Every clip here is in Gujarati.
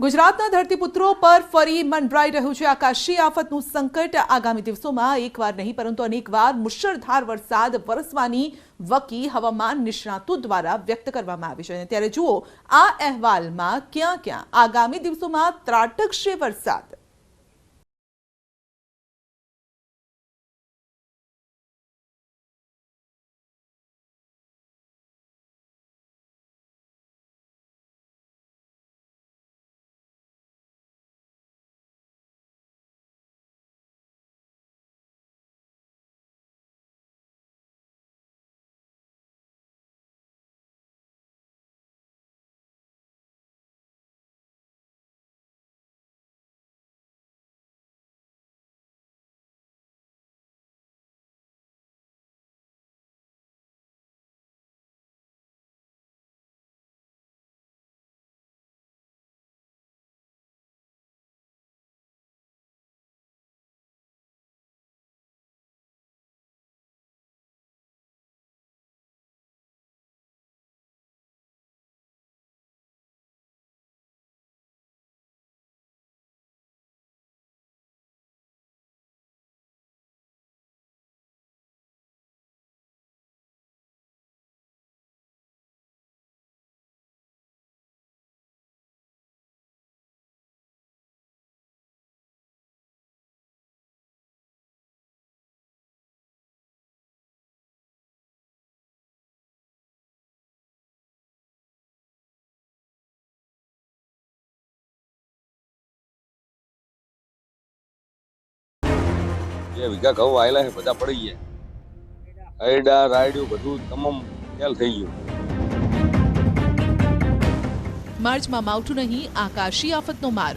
ગુજરાતના ધરતીપુત્રો પર ફરી મંડરાઈ રહ્યું છે. આકાશી આફતનું સંકટ આગામી દિવસોમાં એકવાર નહીં, પરંતુ અનેકવાર મુશળધાર વરસાદ વરસવાની વકી હવામાન નિષ્ણાતો દ્વારા વ્યક્ત કરવામાં આવી છે. અને ત્યારે જુઓ, આ અહેવાલમાં ક્યાં ક્યાં આગામી દિવસોમાં ત્રાટકશે વરસાદ. જે વીઘા ઘઉં આવેલા છે, બધા પડી ગયા. હૈડા રાયડ્યું બધું તમામ ફેલ થઈ ગયું. માર્ચમાં માવઠું નહીં, આકાશી આફતનો માર.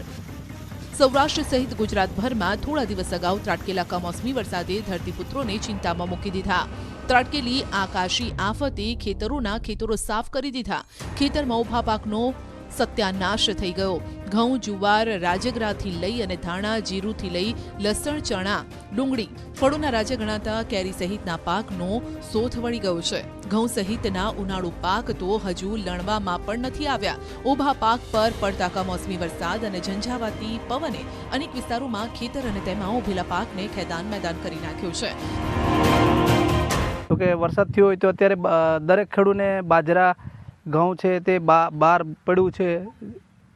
સૌરાષ્ટ્ર સહિત ગુજરાતભરમાં થોડા દિવસ અગાઉ ત્રાટકેલા કમોસમી વરસાદે ધરતીપુત્રોને ચિંતામાં મૂકી દીધા. ત્રાટકેલી આકાશી આફતે ખેતરોના ખેતરો સાફ કરી દીધા. ખેતરમાં ઊભા પાકનો સત્યાનાશ થઈ ગયો. ઘઉં, જુવાર, રાજગરાથી લઈ અને ધાણા, જીરુથી લઈ, લસણ, ચણા, ડુંગળી ફળોના રાજ્ય ગણાતા કેરી સહિતના પાકનો સોથ વળી ગયો છે. ઘઉં સહિતના ઉનાળુ પાક તો હજુ લણવામાં પણ નથી આવ્યા. ઊભા પાક પર પડતા કમોસમી વરસાદ અને ઝંઝાવાતી પવને અનેક વિસ્તારોમાં ખેતર અને તેમાં ઉભેલા પાકને ખેદાન મેદાન કરી નાખ્યો છે. તો કે વરસાદ થયો હોય તો અત્યારે દરેક ખેડૂને બાજરા ઘઉં છે તે બા બહાર પડ્યું છે,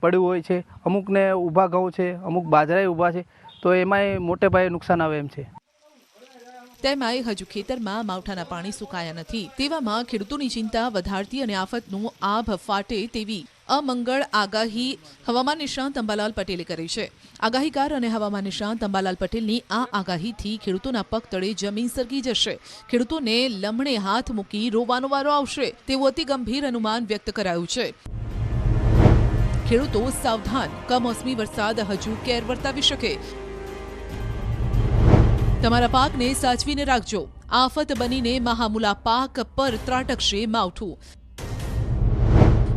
પડ્યું હોય છે. અમુકને ઊભા ઘઉં છે, અમુક બાજરાએ ઊભા છે. તો એમાંય મોટે પાયે નુકસાન આવે એમ છે. તેમાંય હજુ ખેતરમાં માવઠાના પાણી સુકાયા નથી. તેવામાં ખેડૂતોની ચિંતા, વધારતી અને આફતનું આભ ફાટે તેવી અમંગળ આગાહી હવામાન નિષ્ણાંત અંબાલાલ પટેલે કરી છે. આગાહીકાર અને હવામાન નિષ્ણાંત અંબાલાલ પટેલની આ આગાહીથી ખેડૂતોના પગ તળે જમીન સરકી જશે. ખેડૂતોને લમણે હાથ મૂકી રોવાનો વારો આવશે. તેવું અતિ ગંભીર અનુમાન વ્યક્ત કરાયું છે. ખેડૂતો સાવધાન, કમોસમી વરસાદ હજુ કેર વર્તાવી શકે. તમારા પાકને સાચવીને રાખજો. આફત બનીને મહામુલા પાક પર ત્રાટકશે માવઠું.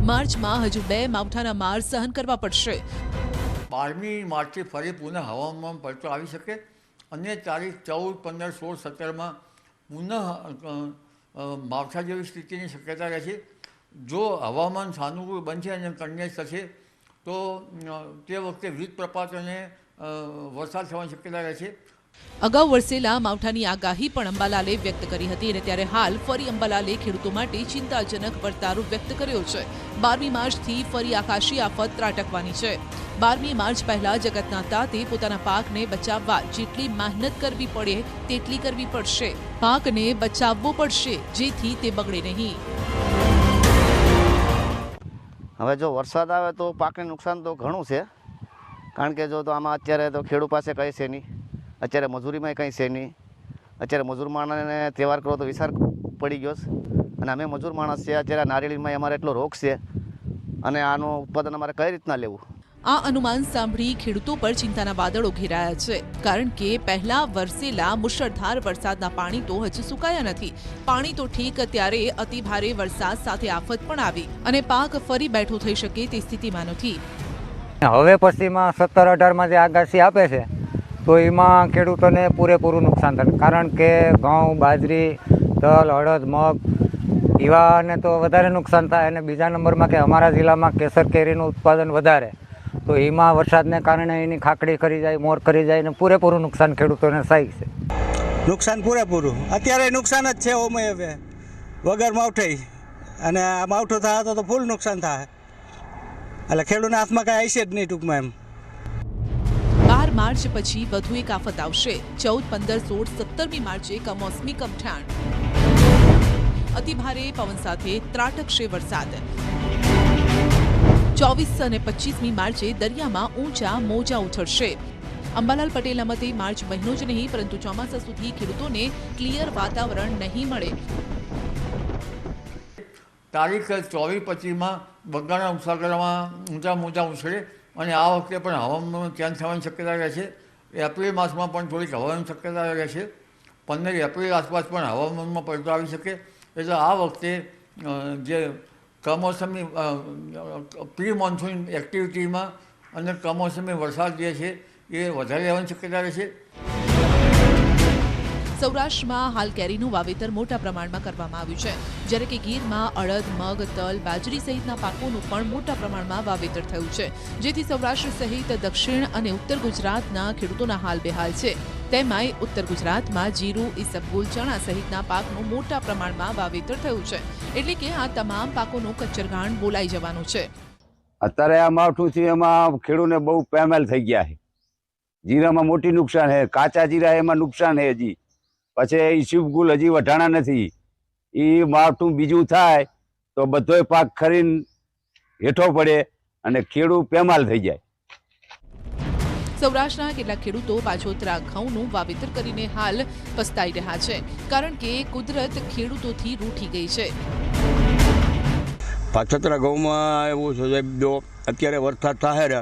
માર્ચમાં હજુ બે માવઠાના માર સહન કરવા પડશે. બારમી માર્ચથી ફરી પુનઃ હવામાન પલટો આવી શકે. અને તારીખ ચૌદ, પંદર, સોળ, સત્તરમાં પુનઃ માવઠા જેવી સ્થિતિની શક્યતા રહે છે. જો હવામાન સાનુકૂળ બનશે અને કન્યા થશે, તો તે વખતે વીજ પ્રપાત અને વરસાદ થવાની શક્યતા રહે છે. અગાઉ વરસેલા માવઠાની આગાહી પણ અંબાલાલે વ્યક્ત કરી હતી અને ત્યારે હાલ ફરી અંબાલાલે ખેડૂતો માટે ચિંતાજનક વર્તારો વ્યક્ત કર્યો છે. બારમી માર્ચથી ફરી આકાશી આફત ત્રાટકવાની છે. બારમી માર્ચ પહેલા જગતના તાતે પોતાના પાકને બચાવવા જેટલી મહેનત કરવી પડે તેટલી કરવી પડશે. પાકને બચાવવો પડશે, જેથી તે બગડે નહીં. હવે જો વરસાદ આવે તો પાકને નુકસાન તો ઘણું છે. કારણ કે જો તો આમાં અત્યારે તો ખેડૂત પાસે કહે છે નહીં. અત્યારે મજૂરીમાં કંઈ છે નહીં. અત્યારે મજૂર માણસને તહેવાર કરો તો વિચાર પડી ગયો છે. અને અમે મજૂર માણસ છે અત્યારે નારિયેળીમાં અમારે એટલો રોગ છે. અને આનું ઉત્પાદન અમારે કઈ રીતના લેવું? આ અનુમાન સાંભળી ખેડૂતો પર ચિંતાના વાદળો ઘેરાયા છે. કારણ કે પહેલા વરસેલા મુશળધાર વરસાદના પાણી તો હજુ સુકાયા નથી. પાણી તો ઠીક ત્યારે અતિ ભારે વરસાદ સાથે આફત પણ આવી અને પાક ફરી બેઠો થઈ શકે તે સ્થિતિમાં નથી. હવે પછીમાં સત્તર અઢારમાં જે આગાસી આપે છે તો એમાં ખેડૂતોને પૂરેપૂરું નુકસાન થાય. કારણ કે ઘઉં, બાજરી, તલ અડદ મગ, એવાને તો વધારે નુકસાન થાય અને બીજા નંબરમાં કે અમારા જિલ્લામાં કેસર કેરીનું ઉત્પાદન વધારે. તો એમાં વરસાદને કારણે એની ખાકડી કરી જાય, મોર કરી જાય ને પૂરેપૂરું નુકસાન ખેડૂતોને થાય છે. નુકસાન પૂરેપૂરું. અત્યારે નુકસાન જ છે ઓમે હવે. વગર માવઠાઈ અને આ માવઠું થાય તો ફૂલ નુકસાન થાય એટલે ખેડૂતના હાથમાં કાંઈ આવશે જ નહીં ટૂંકમાં એમ. માર્ચ પછી વધુ એક આફત આવશે. ચૌદ, પંદર, સોળ, સત્તરમી માર્ચે કમોસમી કમઠાણ. અતિભારે પવન સાથે ત્રાટકશે વરસાદ. ચોવીસ અને પચીસમી માર્ચે દરિયામાં ઊંચા મોજા ઉછળશે. અંબાલાલ પટેલના મતે માર્ચ મહિનો જ નહીં, પરંતુ ચોમાસા સુધી ખેડૂતોને ક્લિયર વાતાવરણ નહીં મળે. તારીખ ચોવીસ પચીસમાં બંગાળના ઉપસાગરમાં ઊંચા મોજા ઉછળે. અને આ વખતે પણ હવામાન ચેન્જ થવાની શક્યતા રહે છે એપ્રિલ માસમાં પણ થોડીક હવાની શક્યતા રહે છે પંદર એપ્રિલ આસપાસ પણ હવામાનમાં પલટો આવી શકે. એટલે આ વખતે જે કમોસમી પ્રી મોન્સૂન એક્ટિવિટીમાં અને કમોસમી વરસાદ જે છે, એ વધારે રહેવાની શક્યતા રહે છે સૌરાષ્ટ્રમાં હાલ કેરીનું વાવેતર મોટા પ્રમાણમાં કરવામાં આવ્યું છે. જ્યારે કે ગીરમાં અડદ, મગ, તલ, બાજરી સહિતના પાકોનું પણ મોટા પ્રમાણમાં વાવેતર થયું છે. જેથી સૌરાષ્ટ્ર સહિત દક્ષિણ અને ઉત્તર ગુજરાતના ખેડૂતોના હાલ બેહાલ છે. તેમાંય ઉત્તર ગુજરાતમાં જીરું, ઈસબગુલ, ચણા સહિતના પાકનું મોટા પ્રમાણમાં વાવેતર થયું છે. એટલે કે આ તમામ પાકોનું કચ્ચરઘાણ બોલાઈ જવાનું છે. અત્યારે આ માવઠુંથી એમાં ખેડૂને બહુ પેમેલ થઈ ગયા છે. જીરામાં મોટી નુકસાન છે. કાચા જીરા એમાં નુકસાન છે હજી. પછી એ શિવગુલ હજી વઢાણા નથી. એ માવઠું બીજું થાય તો બધોય પાક ખરીને હેઠો પડે અને ખેડૂત પેમાલ થઈ જાય. સૌરાષ્ટ્રના કેટલાક ખેડૂતો પાછોતરા ઘઉંનું વાવેતર કરીને હાલ પસ્તાઈ રહ્યા છે કારણ કે કુદરત ખેડૂતોથી રૂઠી ગઈ છે. પાછતરા ઘઉંમાં એવું છે જો અત્યારે વરસાદ થાય ને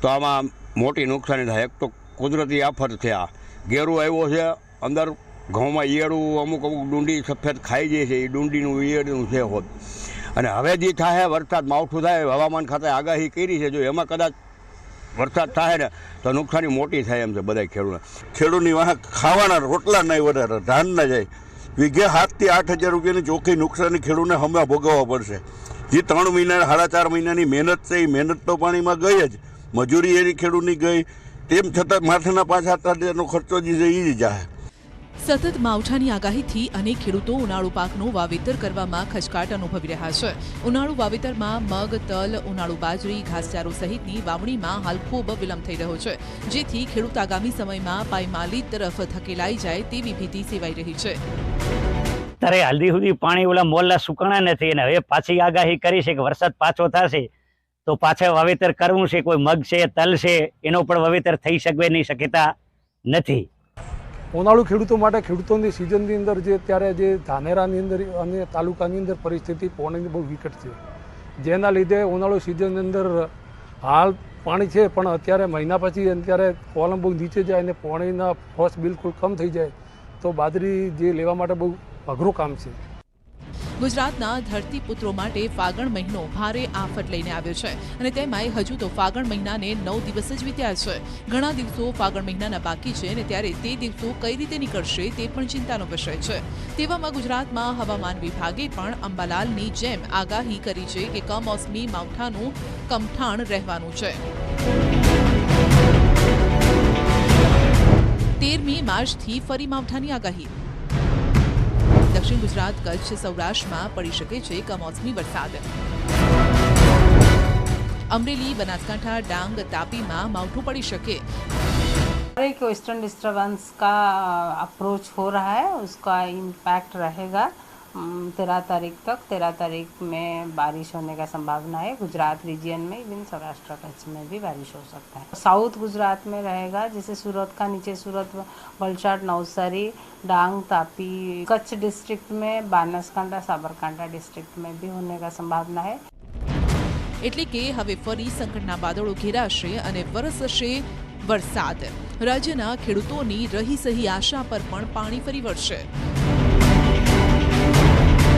તો આમાં મોટી નુકસાની થાય. એક તો કુદરતી આફત છે આ. ઘેરું આવ્યો છે અંદર ઘઉંમાં ઈયળું અમુક અમુક ડુંડી સફેદ ખાઈ જાય છે, એ ડુંડીનું ઈયળનું છે હોત. અને હવે જે થાય વરસાદ માવઠું થાય, હવામાન ખાતે આગાહી કરી છે, જો એમાં કદાચ વરસાદ થાય ને, તો નુકસાની મોટી થાય એમ છે બધા ખેડૂત ખેડૂતની વાહ ખાવાના રોટલા નહીં વધારે ધાન ના જાય. વીઘે સાતથી આઠ હજાર રૂપિયાની ચોખ્ખી નુકસાની ખેડૂતને હમણાં ભોગવવા પડશે. જે ત્રણ મહિના, સાડા ચાર મહિનાની મહેનત છે, એ મહેનત તો પાણીમાં ગઈ જ. મજૂરી એની ખેડૂતની ગઈ. તેમ છતાં માથાના પાંચ સાત હજારનો ખર્ચો જે છે એ જ જાય સતત માવઠાની આગાહીથી અનેક ખેડૂતો ઉનાળુ પાકનું વાવેતર કરવામાં ખચકાટ અનુભવી રહ્યા છે. ઉનાળુ વાવેતરમાં મગ, તલ, ઉનાળુ બાજરી, ઘાસચારો સહિતની વાવણીમાં હાલ ખૂબ વિલંબ થઈ રહ્યો છે. જેથી ખેડૂત આગામી સમયમાં પાયમાલી તરફ ધકેલાઈ જાય તેવી ભીતિ સેવાઈ રહી છે. ત્યારે હાલદી સુધી પાણી ઓલા મોલના સુકાણા નથી અને હવે પાછી આગાહી કરી છે કે વરસાદ પાછો થશે તો પાછા વાવેતર કરવું છે, કોઈ મગ છે, તલ છે, એનો પણ વાવેતર થઈ શકે નહીં શક્યતા નથી. ઉનાળુ ખેડૂતો માટે ખેડૂતોની સિઝનની અંદર જે ત્યારે જે ધાનેરાની અંદર અને તાલુકાની અંદર પરિસ્થિતિ પાણીની બહુ વિકટ છે. જેના લીધે ઉનાળુ સિઝનની અંદર હાલ પાણી છે, પણ અત્યારે મહિના પછી અત્યારે કોલમ બહુ નીચે જાય અને પાણીના ફોર્સ બિલકુલ કમ થઈ જાય, તો બાજરી જે લેવા માટે બહુ અઘરું કામ છે. ગુજરાતના ધરતીપુત્રો માટે ફાગણ મહિનો ભારે આફત લઈને આવ્યો છે અને તેમાંય હજુ તો ફાગણ મહિનાને નવ દિવસ જ વીત્યા છે. ઘણા દિવસો ફાગણ મહિનાના બાકી છે અને ત્યારે તે દિવસો કઈ રીતે નીકળશે તે પણ ચિંતાનો વિષય છે. તેવામાં ગુજરાતમાં હવામાન વિભાગે પણ અંબાલાલની જેમ આગાહી કરી છે કે કમોસમી માવઠાનું કમઠાણ રહેવાનું છે. તેરમી માર્ચથી ફરી માવઠાની આગાહી. દક્ષિણ ગુજરાત કચ્છ સૌરાષ્ટ્રમાં પડી શકે છે કમોસમી વરસાદ અમરેલી બનાસકાંઠા ડાંગ તાપીમાં માવઠું પડી શકે एक वेस्टर्न डिस्टर्बेंस का अप्रोच हो रहा है उसका इम्पैक्ट रहेगा तेरह तारीख तक तेरह तारीख में बारिश होने का संभावना है गुजरात रीजन में इवन सौराष्ट्र कच्छ में भी बारिश हो सकता है साउथ गुजरात में रहेगा जैसे सूरत का नीचे सूरत वलसाड नवसारी डांग तापी कच्छ डिस्ट्रिक्ट में बानसकांठा साबरकांठा डिस्ट्रिक्ट में भी होने का संभावना है એટલે કે હવે ફરી સંકટના વાદળો ઘેરાશે અને વરસશે વરસાદ રાજ્યના ખેડૂતોની રહી સહી આશા પર પણ પાણી ફરી વળશે